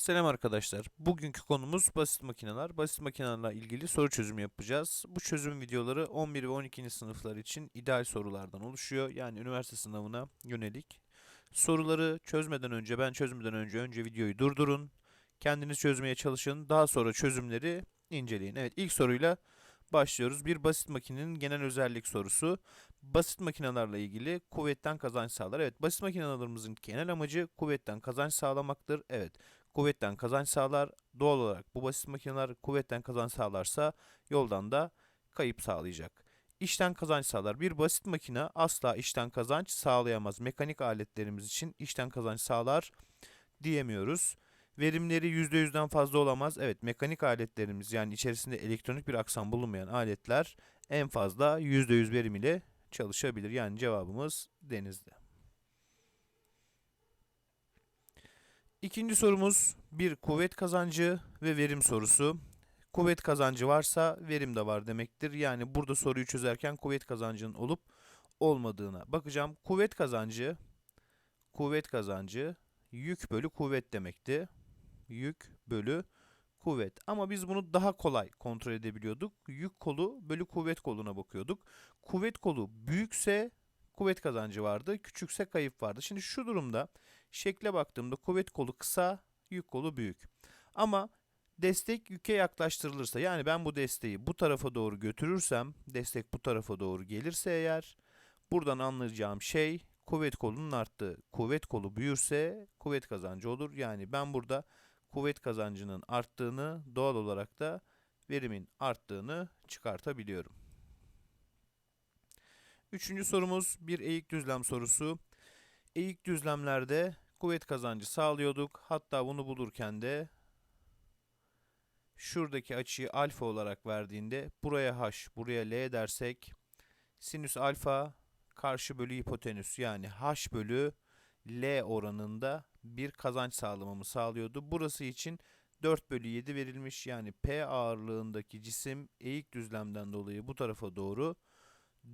Selam arkadaşlar. Bugünkü konumuz basit makineler. Basit makinelerle ilgili soru çözümü yapacağız. Bu çözüm videoları 11 ve 12. sınıflar için ideal sorulardan oluşuyor. Yani üniversite sınavına yönelik. Soruları çözmeden önce, ben çözmeden önce önce videoyu durdurun. Kendiniz çözmeye çalışın. Daha sonra çözümleri inceleyin. Evet ilk soruyla başlıyoruz. Bir basit makinenin genel özellik sorusu. Basit makinelerle ilgili kuvvetten kazanç sağlar. Evet basit makinelerimizin genel amacı kuvvetten kazanç sağlamaktır. Evet kuvvetten kazanç sağlar. Doğal olarak bu basit makineler kuvvetten kazanç sağlarsa yoldan da kayıp sağlayacak. İşten kazanç sağlar. Bir basit makine asla işten kazanç sağlayamaz. Mekanik aletlerimiz için işten kazanç sağlar diyemiyoruz. Verimleri %100'den fazla olamaz. Evet mekanik aletlerimiz yani içerisinde elektronik bir aksam bulunmayan aletler en fazla %100 verim ile çalışabilir. Yani cevabımız denizde. İkinci sorumuz bir kuvvet kazancı ve verim sorusu. Kuvvet kazancı varsa verim de var demektir. Yani burada soruyu çözerken kuvvet kazancının olup olmadığına bakacağım. Kuvvet kazancı kuvvet kazancı yük bölü kuvvet demekti. Yük bölü kuvvet. Ama biz bunu daha kolay kontrol edebiliyorduk. Yük kolu bölü kuvvet koluna bakıyorduk. Kuvvet kolu büyükse kuvvet kazancı vardı, küçükse kayıp vardı. Şimdi şu durumda şekle baktığımda kuvvet kolu kısa, yük kolu büyük. Ama destek yüke yaklaştırılırsa yani ben bu desteği bu tarafa doğru götürürsem, destek bu tarafa doğru gelirse eğer buradan anlayacağım şey kuvvet kolunun arttığı. Kuvvet kolu büyürse kuvvet kazancı olur. Yani ben burada kuvvet kazancının arttığını doğal olarak da verimin arttığını çıkartabiliyorum. Üçüncü sorumuz bir eğik düzlem sorusu. Eğik düzlemlerde kuvvet kazancı sağlıyorduk. Hatta bunu bulurken de şuradaki açıyı alfa olarak verdiğinde buraya h, buraya l dersek sinüs alfa karşı bölü hipotenüs yani h bölü l oranında bir kazanç sağlamamı sağlıyordu. Burası için 4 bölü 7 verilmiş yani P ağırlığındaki cisim eğik düzlemden dolayı bu tarafa doğru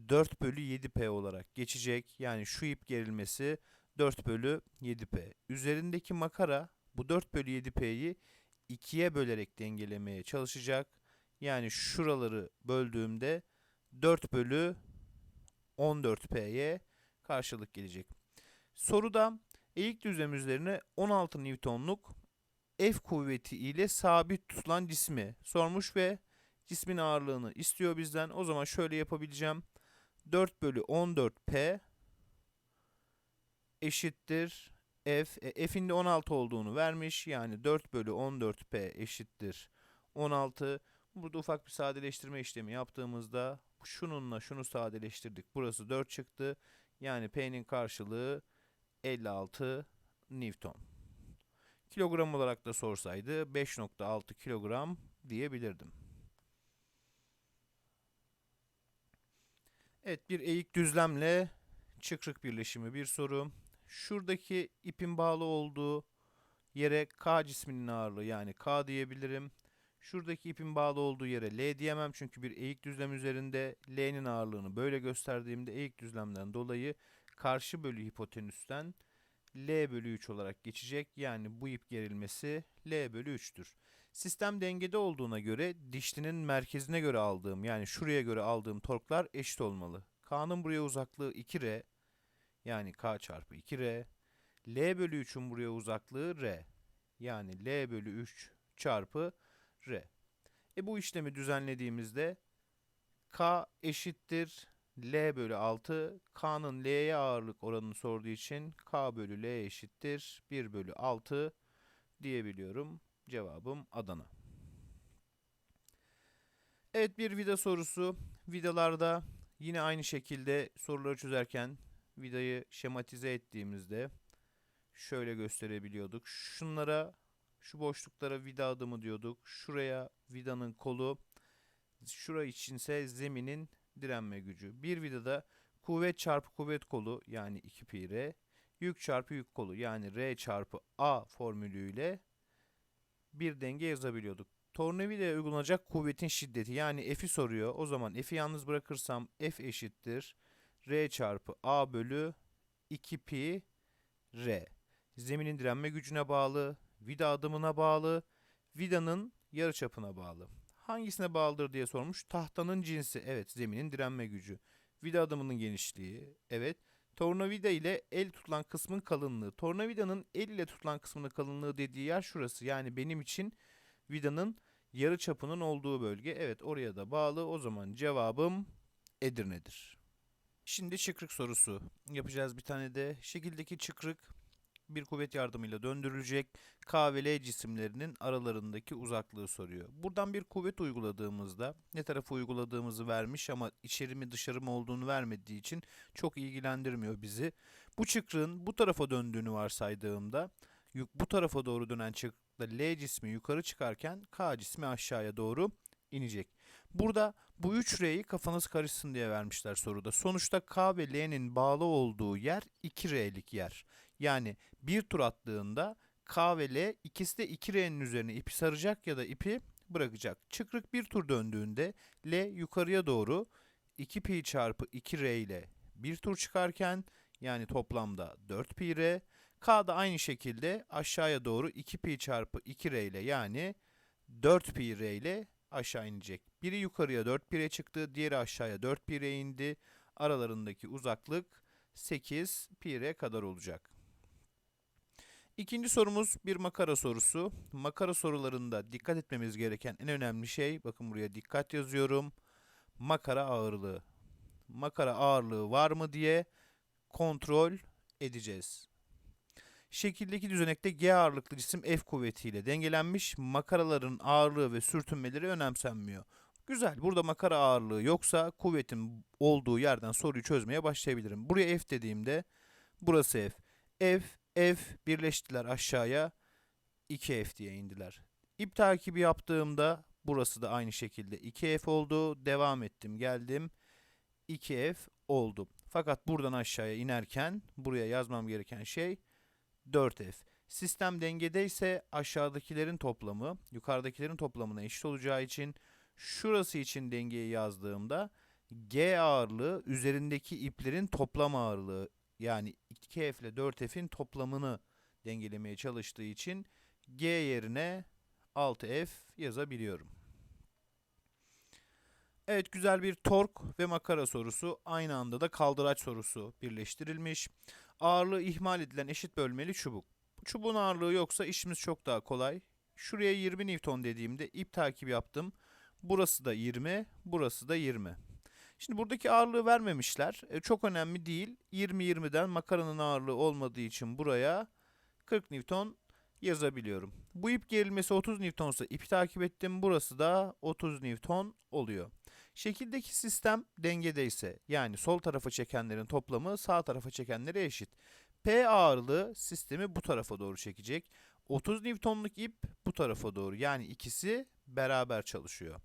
4 bölü 7P olarak geçecek. Yani şu ip gerilmesi 4 bölü 7P. Üzerindeki makara bu 4 bölü 7P'yi 2'ye bölerek dengelemeye çalışacak. Yani şuraları böldüğümde 4 bölü 14P'ye karşılık gelecek. Soruda eğik düzlem üzerine 16 Newton'luk F kuvveti ile sabit tutulan cismi sormuş ve cismin ağırlığını istiyor bizden. O zaman şöyle yapabileceğim. 4 bölü 14P eşittir F. E, F'in de 16 olduğunu vermiş. Yani 4 bölü 14P eşittir 16. Burada ufak bir sadeleştirme işlemi yaptığımızda şununla şunu sadeleştirdik. Burası 4 çıktı. Yani P'nin karşılığı 56 Newton. Kilogram olarak da sorsaydı 5.6 kilogram diyebilirdim. Evet bir eğik düzlemle çıkrık birleşimi bir soru. Şuradaki ipin bağlı olduğu yere K cisminin ağırlığı yani K diyebilirim. Şuradaki ipin bağlı olduğu yere L diyemem çünkü bir eğik düzlem üzerinde L'nin ağırlığını böyle gösterdiğimde eğik düzlemden dolayı karşı bölü hipotenüsten L bölü 3 olarak geçecek. Yani bu ip gerilmesi L bölü 3'tür. Sistem dengede olduğuna göre dişlinin merkezine göre aldığım yani şuraya göre aldığım torklar eşit olmalı. K'nın buraya uzaklığı 2R yani K çarpı 2R. L bölü 3'ün buraya uzaklığı R. Yani L bölü 3 çarpı R. E bu işlemi düzenlediğimizde K eşittir L bölü 6. K'nın L'ye ağırlık oranını sorduğu için K bölü L eşittir 1 bölü 6 diyebiliyorum. Cevabım Adana. Evet bir vida sorusu. Vidalarda yine aynı şekilde soruları çözerken vidayı şematize ettiğimizde şöyle gösterebiliyorduk. Şunlara şu boşluklara vida adımı diyorduk. Şuraya vidanın kolu, şura içinse zeminin direnme gücü. Bir vidada kuvvet çarpı kuvvet kolu yani 2 pi r, yük çarpı yük kolu yani r çarpı a formülüyle bir denge yazabiliyorduk. Tornavidaya uygulanacak kuvvetin şiddeti yani F'i soruyor. O zaman F'i yalnız bırakırsam F eşittir R çarpı A bölü 2 pi R. Zeminin direnme gücüne bağlı vida adımına bağlı, vidanın yarıçapına bağlı. Hangisine bağlıdır diye sormuş. Tahtanın cinsi, evet zeminin direnme gücü. Vida adımının genişliği, evet. Tornavida ile el tutulan kısmın kalınlığı. Tornavidanın el ile tutulan kısmının kalınlığı dediği yer şurası. Yani benim için vidanın yarı çapının olduğu bölge. Evet oraya da bağlı. O zaman cevabım Edirne'dir. Şimdi çıkrık sorusu yapacağız bir tane de. Şekildeki çıkrık bir kuvvet yardımıyla döndürülecek. K ve L cisimlerinin aralarındaki uzaklığı soruyor. Buradan bir kuvvet uyguladığımızda ne tarafa uyguladığımızı vermiş ama içeri mi dışarı mı olduğunu vermediği için çok ilgilendirmiyor bizi. Bu çıkrığın bu tarafa döndüğünü varsaydığımda bu tarafa doğru dönen çıkrıkta L cismi yukarı çıkarken K cismi aşağıya doğru inecek. Burada bu 3 R'yi kafanız karışsın diye vermişler soruda. Sonuçta K ve L'nin bağlı olduğu yer 2 R'lik yer. Yani bir tur attığında K ve L ikisi de 2 R'nin üzerine ipi saracak ya da ipi bırakacak. Çıkrık bir tur döndüğünde L yukarıya doğru 2 pi çarpı 2 R ile bir tur çıkarken yani toplamda 4 pi R. K da aynı şekilde aşağıya doğru 2 pi çarpı 2 R ile yani 4 pi R ile aşağı inecek. Biri yukarıya 4 pi R çıktı, diğeri aşağıya 4 pi R indi. Aralarındaki uzaklık 8 pi R kadar olacak. İkinci sorumuz bir makara sorusu. Makara sorularında dikkat etmemiz gereken en önemli şey, bakın buraya dikkat yazıyorum. Makara ağırlığı. Makara ağırlığı var mı diye kontrol edeceğiz. Şekildeki düzenekte G ağırlıklı cisim F kuvvetiyle dengelenmiş. Makaraların ağırlığı ve sürtünmeleri önemsenmiyor. Güzel. Burada makara ağırlığı yoksa kuvvetin olduğu yerden soruyu çözmeye başlayabilirim. Buraya F dediğimde burası F. F, F birleştiler aşağıya 2F diye indiler. İp takibi yaptığımda burası da aynı şekilde 2F oldu. Devam ettim geldim 2F oldu. Fakat buradan aşağıya inerken buraya yazmam gereken şey 4F. Sistem dengedeyse aşağıdakilerin toplamı yukarıdakilerin toplamına eşit olacağı için şurası için dengeyi yazdığımda G ağırlığı üzerindeki iplerin toplam ağırlığı yani 2F ile 4F'in toplamını dengelemeye çalıştığı için G yerine 6F yazabiliyorum. Evet güzel bir tork ve makara sorusu aynı anda da kaldıraç sorusu birleştirilmiş. Ağırlığı ihmal edilen eşit bölmeli çubuk. Çubuğun ağırlığı yoksa işimiz çok daha kolay. Şuraya 20 Newton dediğimde ip takibi yaptım. Burası da 20, burası da 20. Şimdi buradaki ağırlığı vermemişler. E, çok önemli değil. 20-20'den makaranın ağırlığı olmadığı için buraya 40 Newton yazabiliyorum. Bu ip gerilmesi 30 Newtonsa ipi takip ettim. Burası da 30 Newton oluyor. Şekildeki sistem dengedeyse yani sol tarafa çekenlerin toplamı sağ tarafa çekenlere eşit. P ağırlığı sistemi bu tarafa doğru çekecek. 30 Newton'luk ip bu tarafa doğru yani ikisi beraber çalışıyor.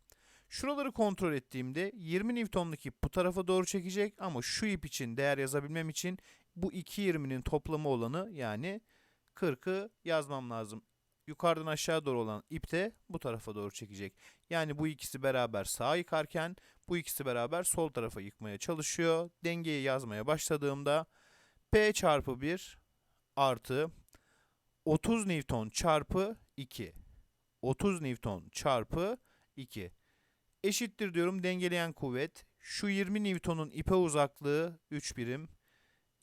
Şuraları kontrol ettiğimde 20 Newton'luk ip bu tarafa doğru çekecek ama şu ip için değer yazabilmem için bu iki 20'nin toplamı olanı yani 40'ı yazmam lazım. Yukarıdan aşağı doğru olan ip de bu tarafa doğru çekecek. Yani bu ikisi beraber sağa yıkarken bu ikisi beraber sol tarafa yıkmaya çalışıyor. Dengeyi yazmaya başladığımda P çarpı 1 artı 30 Newton çarpı 2. 30 Newton çarpı 2 eşittir diyorum dengeleyen kuvvet. Şu 20 Newton'un ipe uzaklığı 3 birim.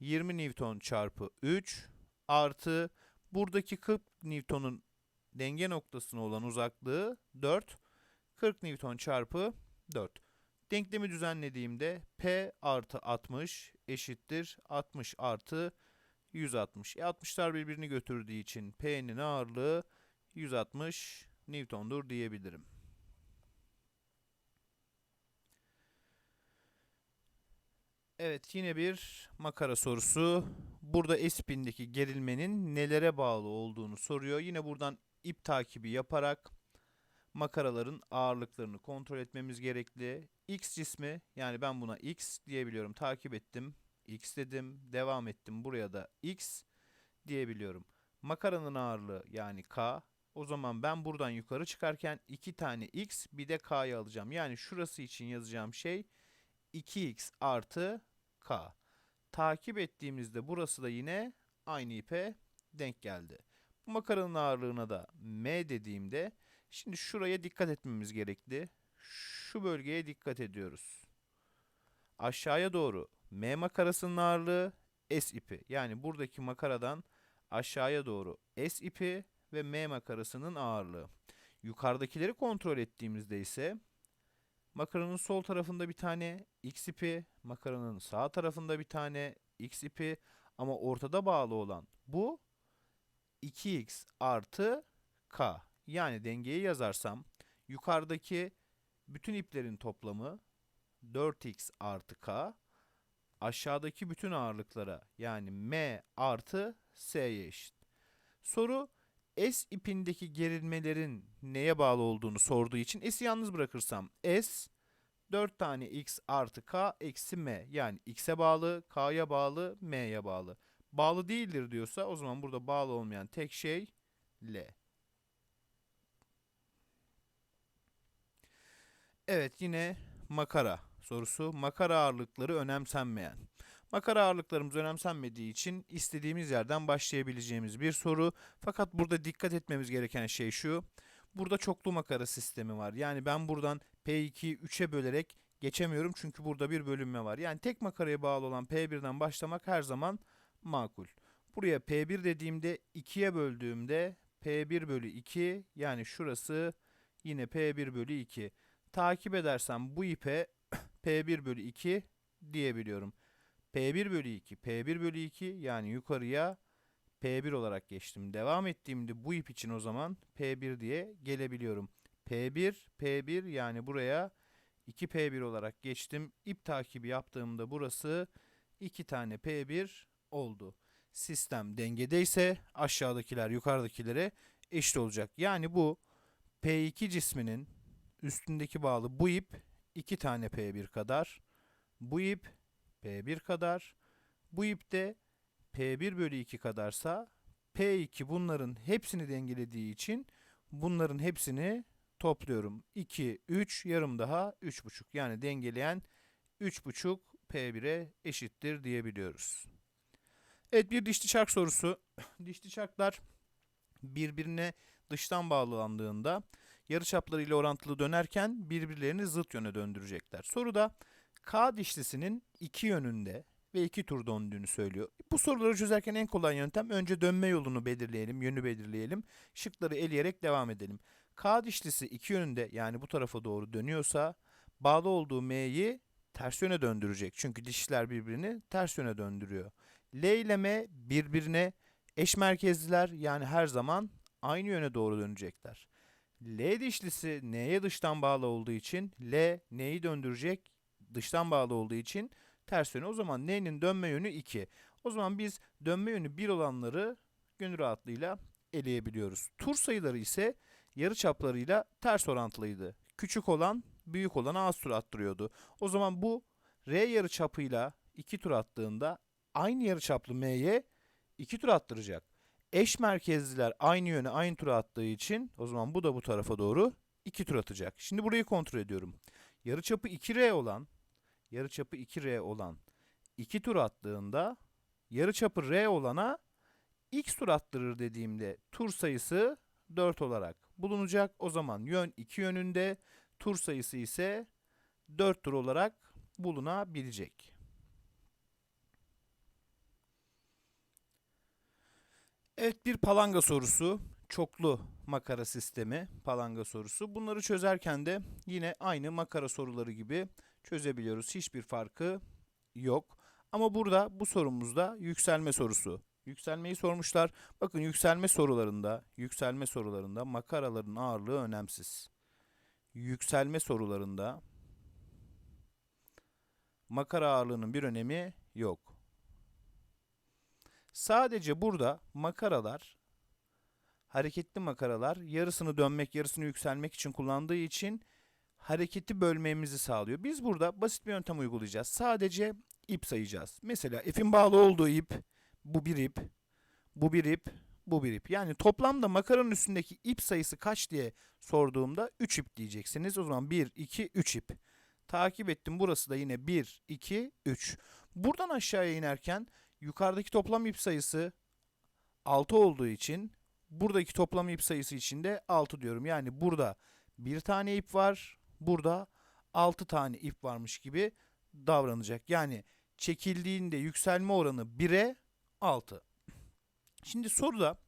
20 Newton çarpı 3 artı buradaki 40 Newton'un denge noktasına olan uzaklığı 4. 40 Newton çarpı 4. Denklemi düzenlediğimde P artı 60 eşittir 60 artı 160. E 60'lar birbirini götürdüğü için P'nin ağırlığı 160 Newton'dur diyebilirim. Evet yine bir makara sorusu. Burada S-pindeki gerilmenin nelere bağlı olduğunu soruyor. Yine buradan ip takibi yaparak makaraların ağırlıklarını kontrol etmemiz gerekli. X cismi yani ben buna X diyebiliyorum. Takip ettim. X dedim. Devam ettim. Buraya da X diyebiliyorum. Makaranın ağırlığı yani K. O zaman ben buradan yukarı çıkarken iki tane X bir de K'yı alacağım. Yani şurası için yazacağım şey 2x artı Takip ettiğimizde burası da yine aynı ipe denk geldi. Bu makaranın ağırlığına da M dediğimde şimdi şuraya dikkat etmemiz gerekli. Şu bölgeye dikkat ediyoruz. Aşağıya doğru M makarasının ağırlığı S ipi. Yani buradaki makaradan aşağıya doğru S ipi ve M makarasının ağırlığı. Yukarıdakileri kontrol ettiğimizde ise makaranın sol tarafında bir tane X ipi, makaranın sağ tarafında bir tane X ipi ama ortada bağlı olan bu 2x artı k. Yani dengeyi yazarsam yukarıdaki bütün iplerin toplamı 4x artı k aşağıdaki bütün ağırlıklara yani m artı s'ye eşit. Soru S ipindeki gerilmelerin neye bağlı olduğunu sorduğu için S'i yalnız bırakırsam S 4 tane x artı k eksi m yani x'e bağlı, k'ya bağlı, m'ye bağlı. Bağlı değildir diyorsa o zaman burada bağlı olmayan tek şey L. Evet yine makara sorusu. Makara ağırlıkları önemsenmeyen. Makara ağırlıklarımız önemsenmediği için istediğimiz yerden başlayabileceğimiz bir soru. Fakat burada dikkat etmemiz gereken şey şu. Burada çoklu makara sistemi var. Yani ben buradan P2'yi 3'e bölerek geçemiyorum çünkü burada bir bölünme var. Yani tek makaraya bağlı olan P1'den başlamak her zaman makul. Buraya P1 dediğimde 2'ye böldüğümde P1 bölü 2 yani şurası yine P1 bölü 2. Takip edersem bu ipe P1 bölü 2 diyebiliyorum. P1 bölü 2, P1 bölü 2 yani yukarıya P1 olarak geçtim. Devam ettiğimde bu ip için o zaman P1 diye gelebiliyorum. P1, P1 yani buraya 2P1 olarak geçtim. İp takibi yaptığımda burası 2 tane P1 oldu. Sistem dengedeyse aşağıdakiler yukarıdakilere eşit olacak. Yani bu P2 cisminin üstündeki bağlı bu ip 2 tane P1 kadar. Bu ip P1 kadar. Bu ip de P1 bölü 2 kadarsa P2 bunların hepsini dengelediği için bunların hepsini topluyorum. 2, 3, yarım daha 3,5. Yani dengeleyen 3,5 P1'e eşittir diyebiliyoruz. Evet bir dişli çark sorusu. dişli çarklar birbirine dıştan bağlandığında yarıçapları ile orantılı dönerken birbirlerini zıt yöne döndürecekler. Soruda K dişlisinin iki yönünde ve iki tur döndüğünü söylüyor. Bu soruları çözerken en kolay yöntem önce dönme yolunu belirleyelim, yönü belirleyelim. Şıkları eleyerek devam edelim. K dişlisi iki yönünde yani bu tarafa doğru dönüyorsa bağlı olduğu M'yi ters yöne döndürecek. Çünkü dişler birbirini ters yöne döndürüyor. L ile M birbirine eş merkezliler yani her zaman aynı yöne doğru dönecekler. L dişlisi N'ye dıştan bağlı olduğu için L N'yi döndürecek dıştan bağlı olduğu için ters yöne. O zaman N'nin dönme yönü 2. O zaman biz dönme yönü 1 olanları gönül rahatlığıyla eleyebiliyoruz. Tur sayıları ise yarı çaplarıyla ters orantılıydı. Küçük olan büyük olana az tur attırıyordu. O zaman bu R yarı çapıyla 2 tur attığında aynı yarı çaplı M'ye 2 tur attıracak. Eş merkezliler aynı yöne aynı tur attığı için o zaman bu da bu tarafa doğru 2 tur atacak. Şimdi burayı kontrol ediyorum. Yarıçapı 2R olan yarıçapı 2R olan 2 tur attığında yarıçapı R olana x tur attırır dediğimde tur sayısı 4 olarak bulunacak. O zaman yön 2 yönünde tur sayısı ise 4 tur olarak bulunabilecek. Evet bir palanga sorusu. Çoklu makara sistemi palanga sorusu. Bunları çözerken de yine aynı makara soruları gibi çözebiliyoruz. Hiçbir farkı yok. Ama burada bu sorumuzda yükselme sorusu. Yükselmeyi sormuşlar. Bakın yükselme sorularında, yükselme sorularında makaraların ağırlığı önemsiz. Yükselme sorularında makara ağırlığının bir önemi yok. Sadece burada makaralar hareketli makaralar yarısını dönmek, yarısını yükselmek için kullandığı için hareketi bölmemizi sağlıyor. Biz burada basit bir yöntem uygulayacağız. Sadece ip sayacağız. Mesela ipin bağlı olduğu ip, bu bir ip, bu bir ip, bu bir ip. Yani toplamda makaranın üstündeki ip sayısı kaç diye sorduğumda 3 ip diyeceksiniz. O zaman 1, 2, 3 ip. Takip ettim. Burası da yine 1, 2, 3. Buradan aşağıya inerken yukarıdaki toplam ip sayısı 6 olduğu için Buradaki toplam ip sayısı için de 6 diyorum. Yani burada bir tane ip var. Burada 6 tane ip varmış gibi davranacak. Yani çekildiğinde yükselme oranı 1'e 6. Şimdi soruda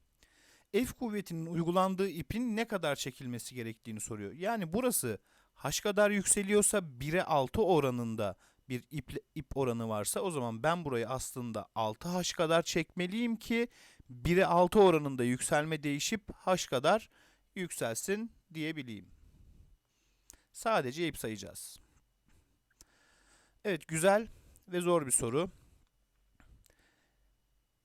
F kuvvetinin uygulandığı ipin ne kadar çekilmesi gerektiğini soruyor. Yani burası h kadar yükseliyorsa 1'e 6 oranında bir ip, ip oranı varsa o zaman ben burayı aslında 6h kadar çekmeliyim ki 1'e 6 oranında yükselme değişip h kadar yükselsin diyebileyim. Sadece ip sayacağız. Evet güzel ve zor bir soru.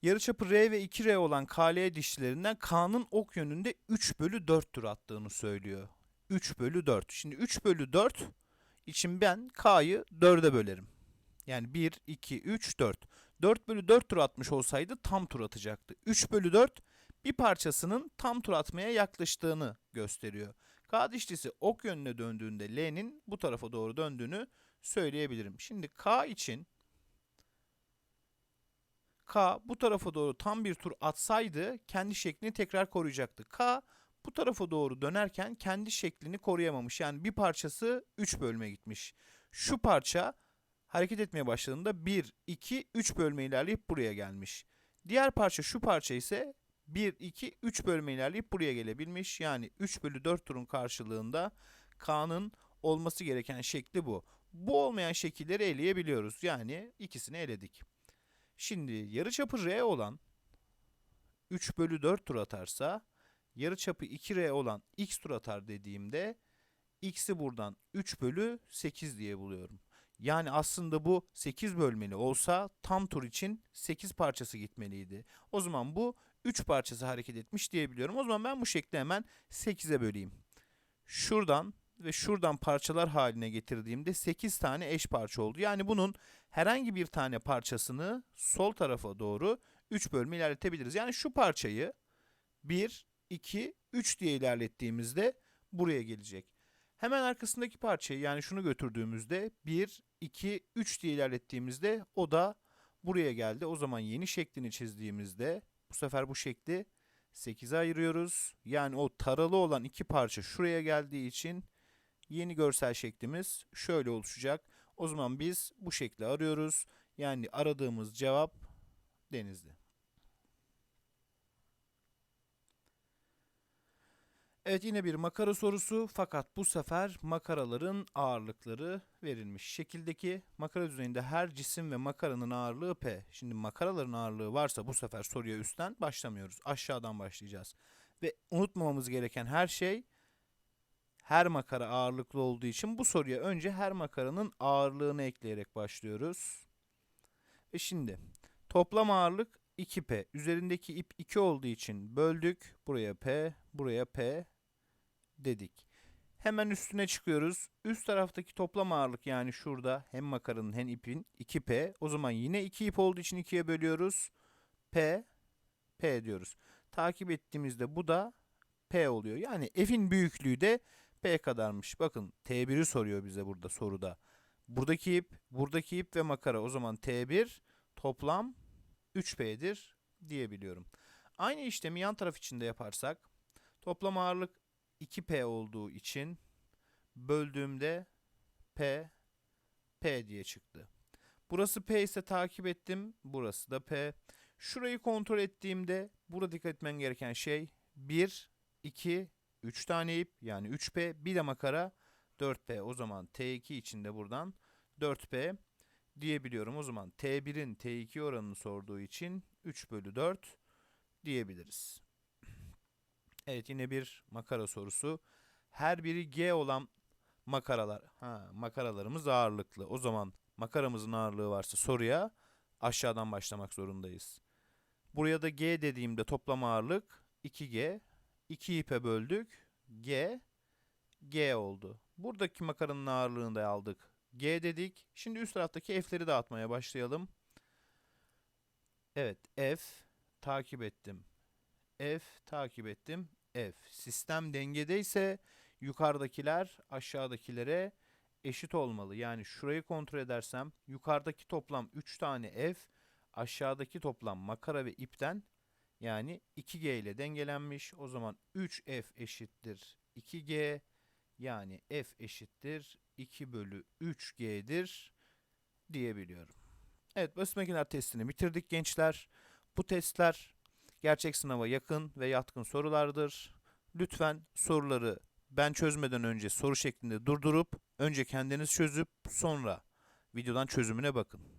Yarıçapı R ve 2R olan KL dişlilerinden K'nın ok yönünde 3 bölü 4 tur attığını söylüyor. 3 bölü 4. Şimdi 3 bölü 4 için ben K'yı 4'e bölerim. Yani 1, 2, 3, 4. 4 bölü 4 tur atmış olsaydı tam tur atacaktı. 3 bölü 4 bir parçasının tam tur atmaya yaklaştığını gösteriyor. K dişlisi ok yönüne döndüğünde L'nin bu tarafa doğru döndüğünü söyleyebilirim. Şimdi K için K bu tarafa doğru tam bir tur atsaydı kendi şeklini tekrar koruyacaktı. K bu tarafa doğru dönerken kendi şeklini koruyamamış. Yani bir parçası 3 bölme gitmiş. Şu parça hareket etmeye başladığında 1, 2, 3 bölme ilerleyip buraya gelmiş. Diğer parça şu parça ise 1, 2, 3 bölme ilerleyip buraya gelebilmiş. Yani 3 bölü 4 turun karşılığında K'nın olması gereken şekli bu. Bu olmayan şekilleri eleyebiliyoruz. Yani ikisini eledik. Şimdi yarıçapı R olan 3 bölü 4 tur atarsa yarıçapı 2R olan x tur atar dediğimde x'i buradan 3 bölü 8 diye buluyorum. Yani aslında bu 8 bölmeli olsa tam tur için 8 parçası gitmeliydi. O zaman bu 3 parçası hareket etmiş diyebiliyorum. O zaman ben bu şekli hemen 8'e böleyim. Şuradan ve şuradan parçalar haline getirdiğimde 8 tane eş parça oldu. Yani bunun herhangi bir tane parçasını sol tarafa doğru 3 bölme ilerletebiliriz. Yani şu parçayı 1, 2, 3 diye ilerlettiğimizde buraya gelecek. Hemen arkasındaki parçayı yani şunu götürdüğümüzde 1, 2, 3 diye ilerlettiğimizde o da buraya geldi. O zaman yeni şeklini çizdiğimizde bu sefer bu şekli 8'e ayırıyoruz. Yani o taralı olan iki parça şuraya geldiği için yeni görsel şeklimiz şöyle oluşacak. O zaman biz bu şekli arıyoruz. Yani aradığımız cevap denizli. Evet yine bir makara sorusu fakat bu sefer makaraların ağırlıkları verilmiş. Şekildeki makara düzeyinde her cisim ve makaranın ağırlığı P. Şimdi makaraların ağırlığı varsa bu sefer soruya üstten başlamıyoruz. Aşağıdan başlayacağız. Ve unutmamamız gereken her şey her makara ağırlıklı olduğu için bu soruya önce her makaranın ağırlığını ekleyerek başlıyoruz. Ve şimdi toplam ağırlık 2P. Üzerindeki ip 2 olduğu için böldük. Buraya P, buraya P dedik. Hemen üstüne çıkıyoruz. Üst taraftaki toplam ağırlık yani şurada hem makaranın hem ipin 2P. O zaman yine 2 ip olduğu için 2'ye bölüyoruz. P, P diyoruz. Takip ettiğimizde bu da P oluyor. Yani F'in büyüklüğü de P kadarmış. Bakın T1'i soruyor bize burada soruda. Buradaki ip, buradaki ip ve makara. O zaman T1 toplam 3P'dir diyebiliyorum. Aynı işlemi yan taraf için de yaparsak toplam ağırlık 2P olduğu için böldüğümde P P diye çıktı. Burası P ise takip ettim. Burası da P. Şurayı kontrol ettiğimde burada dikkat etmen gereken şey 1, 2, 3 tane ip yani 3P bir de makara 4P. O zaman T2 için de buradan 4P diyebiliyorum. O zaman T1'in T2 oranını sorduğu için 3 bölü 4 diyebiliriz. Evet yine bir makara sorusu. Her biri G olan makaralar. Ha, makaralarımız ağırlıklı. O zaman makaramızın ağırlığı varsa soruya aşağıdan başlamak zorundayız. Buraya da G dediğimde toplam ağırlık 2G. 2 ipe böldük. G G oldu. Buradaki makaranın ağırlığını da aldık. G dedik. Şimdi üst taraftaki F'leri dağıtmaya başlayalım. Evet F takip ettim. F takip ettim. F. Sistem dengedeyse yukarıdakiler aşağıdakilere eşit olmalı. Yani şurayı kontrol edersem yukarıdaki toplam 3 tane F aşağıdaki toplam makara ve ipten Yani 2G ile dengelenmiş. O zaman 3F eşittir 2G. Yani F eşittir 2 bölü 3G'dir diyebiliyorum. Evet basit makineler testini bitirdik gençler. Bu testler gerçek sınava yakın ve yatkın sorulardır. Lütfen soruları ben çözmeden önce soru şeklinde durdurup önce kendiniz çözüp sonra videodan çözümüne bakın.